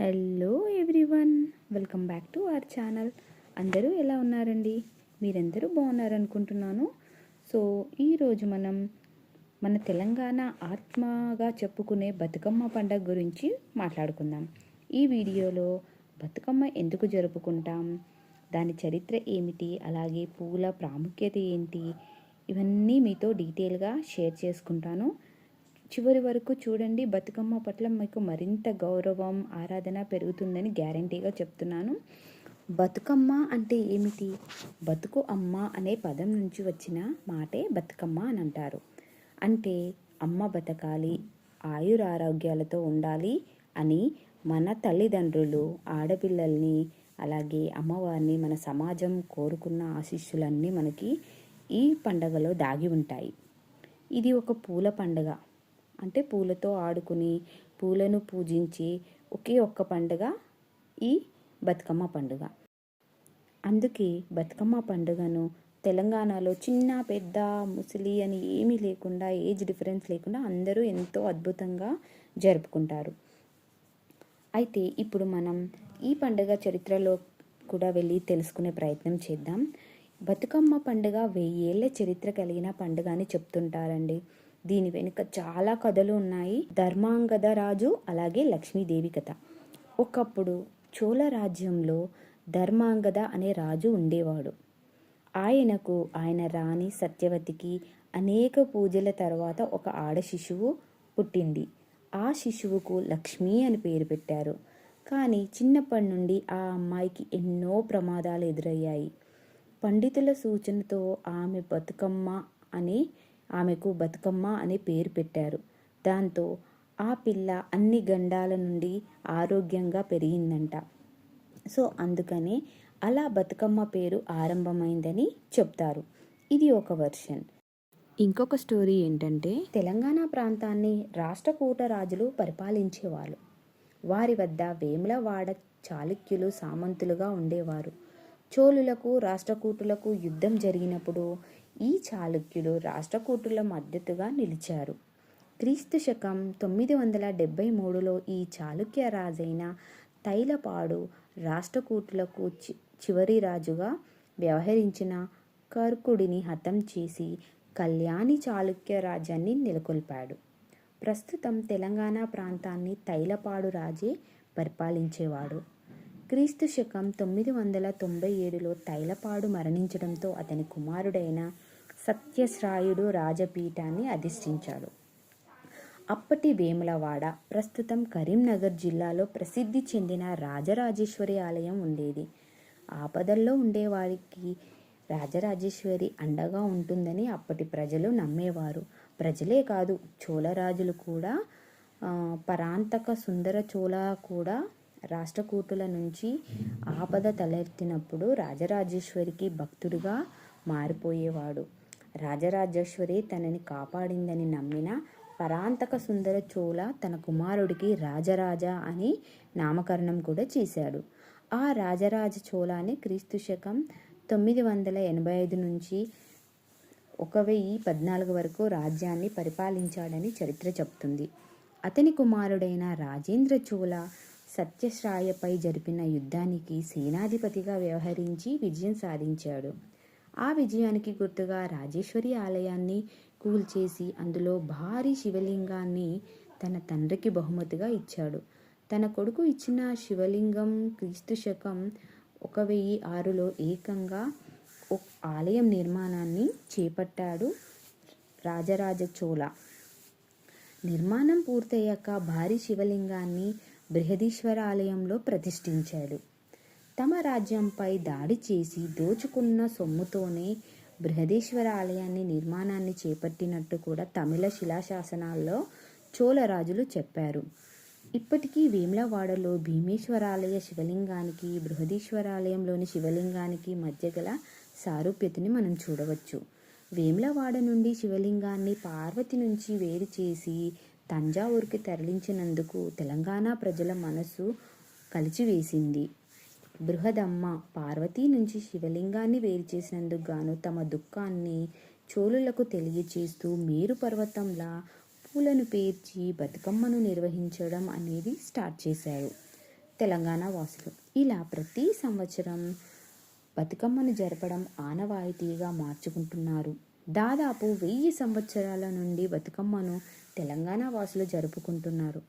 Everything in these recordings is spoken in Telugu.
Hello everyone welcome back to our channel. అందరూ ఎలా ఉన్నారండి? మీరందరూ బాగున్నారనుకుంటున్నాను. సో ఈరోజు మనం మన తెలంగాణ ఆత్మగా చెప్పుకునే బతుకమ్మ పండగ గురించి మాట్లాడుకుందాం. ఈ వీడియోలో బతుకమ్మ ఎందుకు జరుపుకుంటాం? దాని చరిత్ర ఏమిటి? అలాగే పూల ప్రాముఖ్యత ఏంటి? ఇవన్నీ మీతో డీటెయిల్గా షేర్ చేసుకుంటాను. చివరి వరకు చూడండి. బతుకమ్మ పట్ల మీకు మరింత గౌరవం ఆరాధన పెరుగుతుందని గ్యారంటీగా చెప్తున్నాను. బతుకమ్మ అంటే ఏమిటి? బతుకు అమ్మ అనే పదం నుంచి వచ్చిన మాటే బతుకమ్మ అని అంటారు. అంటే అమ్మ బతకాలి ఆయురారోగ్యాలతో ఉండాలి అని మన తల్లిదండ్రులు ఆడపిల్లల్ని అలాగే అమ్మవారిని మన సమాజం కోరుకున్న ఆశీస్సులన్నీ మనకి ఈ పండగలో దాగి ఉంటాయి. ఇది ఒక పూల పండగ. అంటే పూలతో ఆడుకుని పూలను పూజించి ఒకే ఒక్క పండుగ ఈ బతుకమ్మ పండుగ. అందుకే బతుకమ్మ పండుగను తెలంగాణలో చిన్న పెద్ద ముసలి అని ఏమీ లేకుండా ఏజ్ డిఫరెన్స్ లేకుండా అందరూ ఎంతో అద్భుతంగా జరుపుకుంటారు. అయితే ఇప్పుడు మనం ఈ పండుగ చరిత్రలో కూడా వెళ్ళి తెలుసుకునే ప్రయత్నం చేద్దాం. బతుకమ్మ పండుగ వెయ్యేళ్ళ చరిత్ర కలిగిన పండుగ అని చెప్తుంటారండి. దీని వెనుక చాలా కథలు ఉన్నాయి. ధర్మాంగద రాజు అలాగే లక్ష్మీదేవి కథ. ఒకప్పుడు చోళ రాజ్యంలో ధర్మాంగద అనే రాజు ఉండేవాడు. ఆయనకు ఆయన రాణి సత్యవతికి అనేక పూజల తర్వాత ఒక ఆడ శిశువు పుట్టింది. ఆ శిశువుకు లక్ష్మి అని పేరు పెట్టారు. కానీ చిన్నప్పటి నుండి ఆ అమ్మాయికి ఎన్నో ప్రమాదాలు ఎదురయ్యాయి. పండితుల సూచనతో ఆమె బతుకమ్మ అని ఆమెకు బతుకమ్మ అనే పేరు పెట్టారు. దాంతో ఆ పిల్ల అన్ని గండాల నుండి ఆరోగ్యంగా పెరిగిందంట. సో అందుకనే అలా బతుకమ్మ పేరు ఆరంభమైందని చెప్తారు. ఇది ఒక వర్షన్. ఇంకొక స్టోరీ ఏంటంటే తెలంగాణ ప్రాంతాన్ని రాష్ట్రకూట రాజులు పరిపాలించేవాళ్ళు. వారి వద్ద వేములవాడ చాళుక్యులు సామంతులుగా ఉండేవారు. చోళులకు రాష్ట్రకూటులకు యుద్ధం జరిగినప్పుడు ఈ చాళుక్యులు రాష్ట్రకూటుల మద్దతుగా నిలిచారు. క్రీస్తు శకం తొమ్మిది వందల డెబ్బై మూడులో ఈ చాళుక్య రాజైన తైలపాడు రాష్ట్రకూటులకు చి చివరి రాజుగా వ్యవహరించిన కర్కుడిని హతం చేసి కళ్యాణి చాళుక్య రాజ్యాన్ని నెలకొల్పాడు. ప్రస్తుతం తెలంగాణ ప్రాంతాన్ని తైలపాడు రాజే పరిపాలించేవాడు. క్రీస్తు శకం తొమ్మిది వందల తొంభై ఏడులో తైలపాడు మరణించడంతో అతని కుమారుడైన సత్యశ్రాయుడు రాజపీఠాన్ని అధిష్ఠించాడు. అప్పటి వేములవాడ ప్రస్తుతం కరీంనగర్ జిల్లాలో ప్రసిద్ధి చెందిన రాజరాజేశ్వరి ఆలయం ఉండేది. ఆపదల్లో ఉండేవారికి రాజరాజేశ్వరి అండగా ఉంటుందని అప్పటి ప్రజలు నమ్మేవారు. ప్రజలే కాదు చోళరాజులు కూడా పరాంతక సుందర చోళ కూడా రాష్ట్రకూటుల నుంచి ఆపద తలెత్తినప్పుడు రాజరాజేశ్వరికి భక్తుడిగా మారిపోయేవాడు. రాజరాజేశ్వరి తనని కాపాడిందని నమ్మిన పరాంతక సుందర చోళ తన కుమారుడికి రాజరాజ అని నామకరణం కూడా చేశాడు. ఆ రాజరాజ చోళాని క్రీస్తు శకం తొమ్మిది వందల ఎనభై ఐదు నుంచి ఒక వెయ్యి పద్నాలుగు వరకు రాజ్యాన్ని పరిపాలించాడని చరిత్ర చెప్తుంది అతని కుమారుడైన రాజేంద్ర చోళ సత్యశ్రాయపై జరిపిన యుద్ధానికి సేనాధిపతిగా వ్యవహరించి విజయం సాధించాడు. ఆ విజయానికి గుర్తుగా రాజేశ్వరి ఆలయాన్ని కూల్చేసి అందులో భారీ శివలింగాన్ని తన తండ్రికి బహుమతిగా ఇచ్చాడు. తన కొడుకు ఇచ్చిన శివలింగం క్రీస్తు శకం ఒక వెయ్యి ఆరులో ఏకంగా ఆలయం నిర్మాణాన్ని చేపట్టాడు రాజరాజ చోళ. నిర్మాణం పూర్తయ్యాక భారీ శివలింగాన్ని బృహదీశ్వర ఆలయంలో ప్రతిష్ఠించాడు. తమ రాజ్యంపై దాడి చేసి దోచుకున్న సొమ్ముతోనే బృహదీశ్వర ఆలయాన్ని నిర్మాణాన్ని చేపట్టినట్టు కూడా తమిళ శిలాశాసనాల్లో చోళరాజులు చెప్పారు. ఇప్పటికీ వేములవాడలో భీమేశ్వరాలయ శివలింగానికి బృహదీశ్వరాలయంలోని శివలింగానికి మధ్య గల సారూప్యతని మనం చూడవచ్చు. వేములవాడ నుండి శివలింగాన్ని పార్వతి నుంచి వేరు చేసి తంజావూరుకి తరలించినందుకు తెలంగాణ ప్రజల మనసు కలిచివేసింది. బృహదమ్మ పార్వతీ నుంచి శివలింగాన్ని వేరు చేసినందుకు గాను తమ దుఃఖాన్ని చోళులకు తెలియచేస్తూ మేరు పర్వతంలా పూలను పేర్చి బతుకమ్మను నిర్వహించడం అనేది స్టార్ట్ చేశారు. తెలంగాణ వాసులు. ఇలా ప్రతి సంవత్సరం బతుకమ్మను జరపడం ఆనవాయితీగా మార్చుకుంటున్నారు. దాదాపు వెయ్యి సంవత్సరాల నుండి బతుకమ్మను తెలంగాణ వాసులు జరుపుకుంటున్నారు.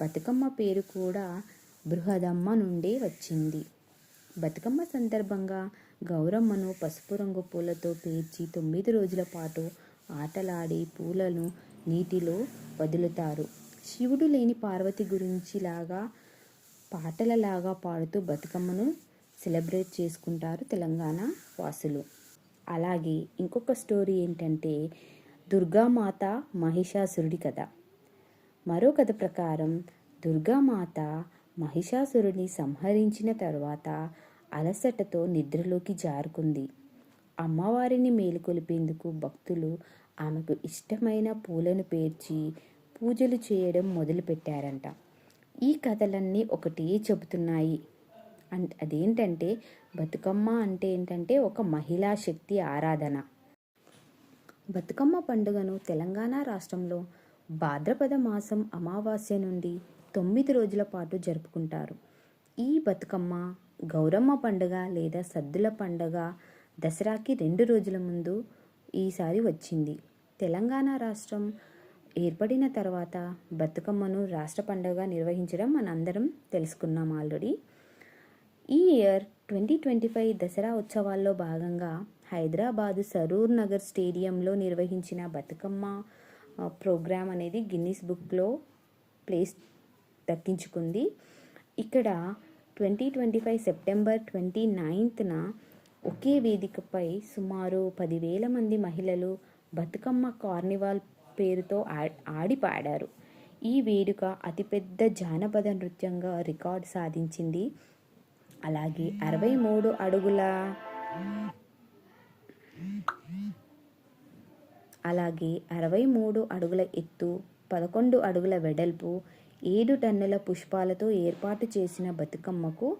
బతుకమ్మ పేరు కూడా బృహదమ్మ నుండే వచ్చింది. బతుకమ్మ సందర్భంగా గౌరమ్మను పసుపు రంగు పూలతో పేర్చి తొమ్మిది రోజుల పాటు ఆటలాడి పూలను నీటిలో వదులుతారు. శివుడు లేని పార్వతి గురించి లాగా పాటలలాగా పాడుతూ బతుకమ్మను సెలబ్రేట్ చేసుకుంటారు తెలంగాణ వాసులు. అలాగే ఇంకొక స్టోరీ ఏంటంటే దుర్గామాత మహిషాసురుడి కథ. మరో కథ ప్రకారం దుర్గామాత మహిషాసురుడిని సంహరించిన తర్వాత అలసటతో నిద్రలోకి జారుకుంది. అమ్మవారిని మేలుకొలిపేందుకు భక్తులు ఆమెకు ఇష్టమైన పూలను పేర్చి పూజలు చేయడం మొదలుపెట్టారంట. ఈ కథలన్నీ ఒకటే చెబుతున్నాయి. అంట్ అదేంటంటే బతుకమ్మ అంటే ఏంటంటే ఒక మహిళా శక్తి ఆరాధన. బతుకమ్మ పండుగను తెలంగాణ రాష్ట్రంలో భాద్రపద మాసం అమావాస్య నుండి తొమ్మిది రోజుల పాటు జరుపుకుంటారు. ఈ బతుకమ్మ గౌరమ్మ పండుగ లేదా సద్దుల పండుగ దసరాకి రెండు రోజుల ముందు ఈసారి వచ్చింది. తెలంగాణ రాష్ట్రం ఏర్పడిన తర్వాత బతుకమ్మను రాష్ట్ర పండుగ నిర్వహించడం మనందరం తెలుసుకున్నాం ఆల్రెడీ. ఈ year twenty twenty five Dussehra ఉత్సవాల్లో భాగంగా హైదరాబాదు సరూర్ నగర్ స్టేడియంలో నిర్వహించిన బతుకమ్మ ప్రోగ్రాం ప్రోగ్రామ్ అనేది గిన్నిస్ బుక్లో ప్లేస్ దక్కించుకుంది. ఇక్కడ twenty twenty five September twenty నైన్త్న ఒకే వేదికపై సుమారు పదివేల మంది మహిళలు బతుకమ్మ కార్నివాల్ పేరుతో ఆ- ఆడి పాడారు. ఈ వేడుక అతిపెద్ద జానపద నృత్యంగా రికార్డ్ సాధించింది. అలాగే అరవై మూడు అడుగుల అలాగే అరవై మూడు అడుగుల ఎత్తు పదకొండు అడుగుల వెడల్పు ఏడు టన్నుల పుష్పాలతో ఏర్పాటు చేసిన బతుకమ్మకు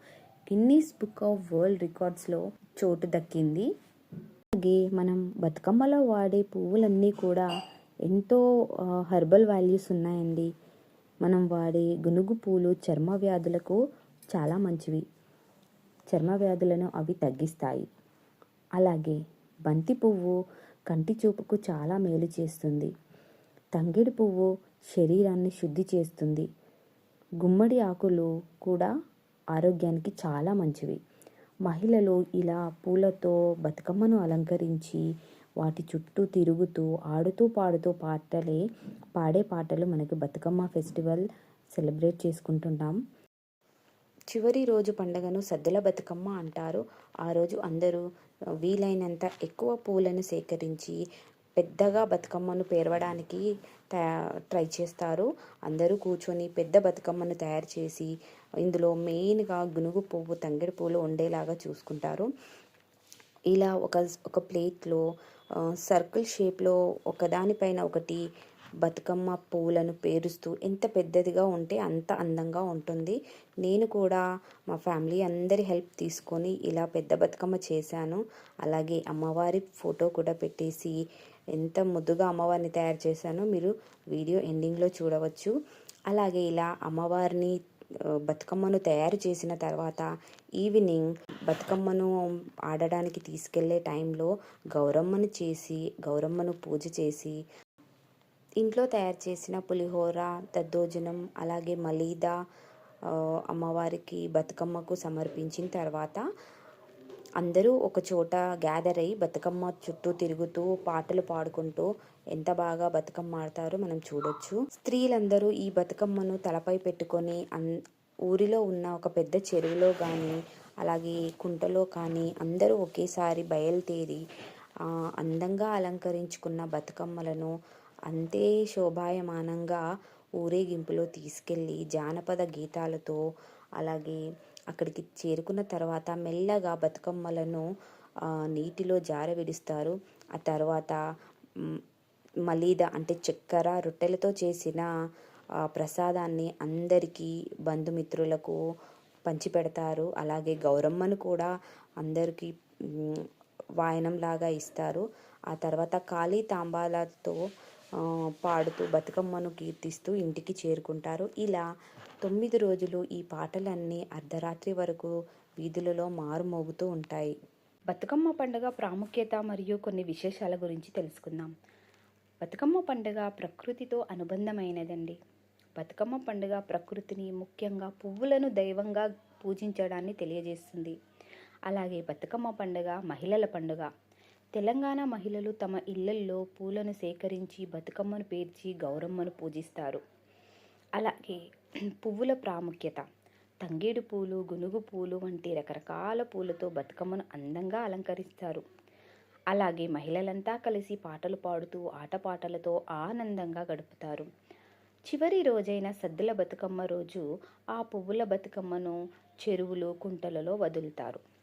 గిన్నీస్ బుక్ ఆఫ్ వరల్డ్ రికార్డ్స్లో చోటు దక్కింది. అలాగే మనం బతుకమ్మలో వాడే పువ్వులన్నీ కూడా ఎంతో హెర్బల్ వాల్యూస్ ఉన్నాయండి. మనం వాడే గునుగు పూలు చర్మ వ్యాధులకు చాలా మంచివి. చర్మ వ్యాధులను అవి తగ్గిస్తాయి. అలాగే బంతి పువ్వు కంటి చూపుకు చాలా మేలు చేస్తుంది. తంగిడి పువ్వు శరీరాన్ని శుద్ధి చేస్తుంది. గుమ్మడి ఆకులు కూడా ఆరోగ్యానికి చాలా మంచివి. మహిళలు ఇలా పూలతో బతుకమ్మను అలంకరించి వాటి చుట్టూ తిరుగుతూ ఆడుతూ పాడుతూ పాటలే పాడే పాటలు మనకి బతుకమ్మ ఫెస్టివల్ సెలబ్రేట్ చేసుకుంటుంటాం చివరి రోజు పండుగను సద్దుల బతుకమ్మ అంటారు. ఆ రోజు అందరూ వీలైనంత ఎక్కువ పూలను సేకరించి పెద్దగా బతుకమ్మను పేరవడానికి ట్రై చేస్తారు. అందరూ కూర్చొని పెద్ద బతుకమ్మను తయారు చేసి ఇందులో మెయిన్గా గునుగు పువ్వు తంగిడి పువ్వులు ఉండేలాగా చూసుకుంటారు. ఇలా ఒక ఒక ప్లేట్లో సర్కిల్ షేప్లో ఒకదానిపైన ఒకటి బతుకమ్మ పువ్వులను పేరుస్తూ ఎంత పెద్దదిగా ఉంటే అంత అందంగా ఉంటుంది. నేను కూడా మా ఫ్యామిలీ అందరి హెల్ప్ తీసుకొని ఇలా పెద్ద బతుకమ్మ చేశాను. అలాగే అమ్మవారి ఫోటో కూడా పెట్టేసి ఎంత ముద్దుగా అమ్మవారిని తయారు చేశానో మీరు వీడియో ఎండింగ్లో చూడవచ్చు. అలాగే ఇలా అమ్మవారిని బతుకమ్మను తయారు చేసిన తర్వాత ఈవినింగ్ బతుకమ్మను ఆడడానికి తీసుకెళ్ళే టైంలో గౌరమ్మను చేసి గౌరమ్మను పూజ చేసి ఇంట్లో తయారు చేసిన పులిహోర దద్దోజనం అలాగే మలీదా అమ్మవారికి బతుకమ్మకు సమర్పించిన తర్వాత అందరూ ఒక చోట గ్యాదర్ అయ్యి బతుకమ్మ చుట్టూ తిరుగుతూ పాటలు పాడుకుంటూ ఎంత బాగా బతుకమ్మ ఆడతారో మనం చూడొచ్చు. స్త్రీలందరూ ఈ బతుకమ్మను తలపై పెట్టుకొని అన్ ఊరిలో ఉన్న ఒక పెద్ద చెరువులో కానీ అలాగే కుంటలో కానీ అందరూ ఒకేసారి బయలుదేరి అందంగా అలంకరించుకున్న బతుకమ్మలను అంతే శోభాయమానంగా ఊరేగింపులో తీసుకెళ్ళి జానపద గీతాలతో అలాగే అక్కడికి చేరుకున్న తర్వాత మెల్లగా బతుకమ్మలను నీటిలో జార విడుస్తారు. ఆ తర్వాత మలీద అంటే చక్కెర రొట్టెలతో చేసిన ప్రసాదాన్ని అందరికీ బంధుమిత్రులకు పంచిపెడతారు. అలాగే గౌరమ్మను కూడా అందరికీ వాయనంలాగా ఇస్తారు. ఆ తర్వాత ఖాళీ తాంబాలతో పాడుతూ బతుకమ్మను కీర్తిస్తూ ఇంటికి చేరుకుంటారు. ఇలా తొమ్మిది రోజులు ఈ పాటలన్నీ అర్ధరాత్రి వరకు వీధులలో మారుమోగుతూ ఉంటాయి. బతుకమ్మ పండుగ ప్రాముఖ్యత మరియు కొన్ని విశేషాల గురించి తెలుసుకుందాం. బతుకమ్మ పండుగ ప్రకృతితో అనుబంధమైనదండి. బతుకమ్మ పండుగ ప్రకృతిని ముఖ్యంగా పువ్వులను దైవంగా పూజించడాన్ని తెలియజేస్తుంది. అలాగే బతుకమ్మ పండుగ మహిళల పండుగ తెలంగాణ మహిళలు తమ ఇళ్ళల్లో పూలను సేకరించి బతుకమ్మను పేర్చి గౌరమ్మను పూజిస్తారు. అలాగే పువ్వుల ప్రాముఖ్యత తంగేడు పూలు గునుగు పూలు వంటి రకరకాల పూలతో బతుకమ్మను అందంగా అలంకరిస్తారు. అలాగే మహిళలంతా కలిసి పాటలు పాడుతూ ఆటపాటలతో ఆనందంగా గడుపుతారు. చివరి రోజైన సద్దుల బతుకమ్మ రోజు ఆ పువ్వుల బతుకమ్మను చెరువులు కుంటలలో వదులుతారు.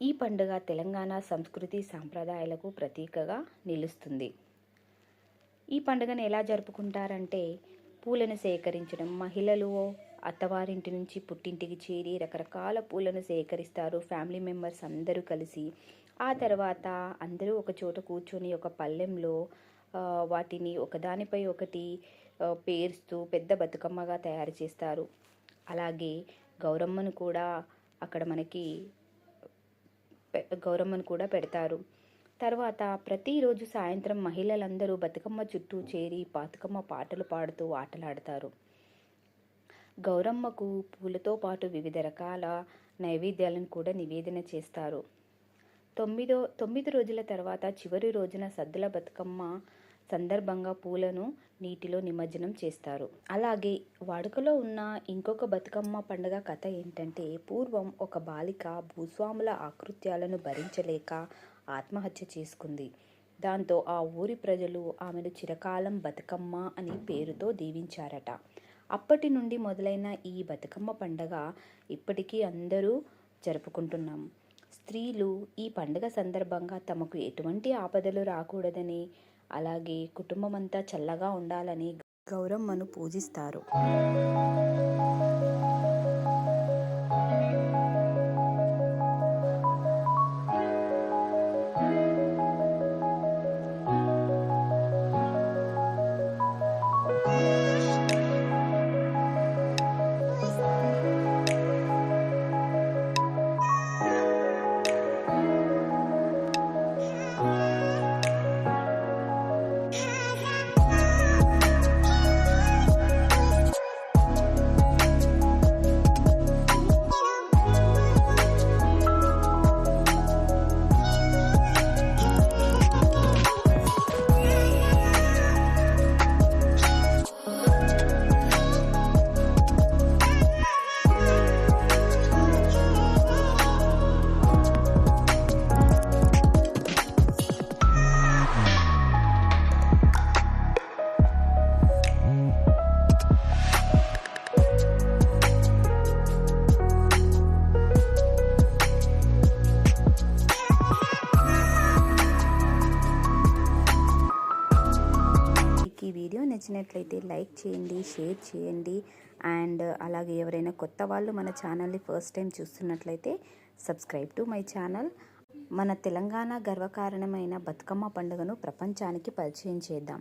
ఈ పండుగ తెలంగాణ సంస్కృతి సాంప్రదాయాలకు ప్రతీకగా నిలుస్తుంది. ఈ పండుగను ఎలా జరుపుకుంటారంటే పూలను సేకరించడం మహిళలు అత్తవారింటి నుంచి పుట్టింటికి చేరి రకరకాల పూలను సేకరిస్తారు. ఫ్యామిలీ మెంబర్స్ అందరూ కలిసి ఆ తర్వాత అందరూ ఒక చోట కూర్చొని ఒక పల్లెంలో వాటిని ఒకదానిపై ఒకటి పేరుస్తూ పెద్ద బతుకమ్మగా తయారు చేస్తారు. అలాగే గౌరమ్మను కూడా అక్కడ మనకి గౌరమ్మను కూడా పెడతారు. తర్వాత ప్రతిరోజు సాయంత్రం మహిళలందరూ బతుకమ్మ చుట్టూ చేరి బతుకమ్మ పాటలు పాడుతూ ఆటలాడతారు. గౌరమ్మకు పూలతో పాటు వివిధ రకాల నైవేద్యాలను కూడా నివేదన చేస్తారు. తొమ్మిదో తొమ్మిది రోజుల తర్వాత చివరి రోజున సద్దుల బతుకమ్మ సందర్భంగా పూలను నీటిలో నిమజ్జనం చేస్తారు. అలాగే వాడుకలో ఉన్న ఇంకొక బతుకమ్మ పండుగ కథ ఏంటంటే పూర్వం ఒక బాలిక భూస్వాముల ఆకృత్యాలను భరించలేక ఆత్మహత్య చేసుకుంది. దాంతో ఆ ఊరి ప్రజలు ఆమెను చిరకాలం బతుకమ్మ అని పేరుతో దీవించారట. అప్పటి నుండి మొదలైన ఈ బతుకమ్మ పండగ ఇప్పటికీ అందరూ జరుపుకుంటున్నాం. స్త్రీలు ఈ పండుగ సందర్భంగా తమకు ఎటువంటి ఆపదలు రాకూడదని అలాగే కుటుంబం అంతా చల్లగా ఉండాలని గౌరమ్మను పూజిస్తారు. మీకు నచ్చినట్లయితే లైక్ చేయండి షేర్ చేయండి. అండ్ అలాగే ఎవరైనా కొత్త వాళ్ళు మన ఛానల్ని ఫస్ట్ టైం చూస్తున్నట్లయితే సబ్స్క్రైబ్ టు మై ఛానల్. మన తెలంగాణ గర్వకారణమైన బతుకమ్మ పండుగను ప్రపంచానికి పరిచయం చేద్దాం.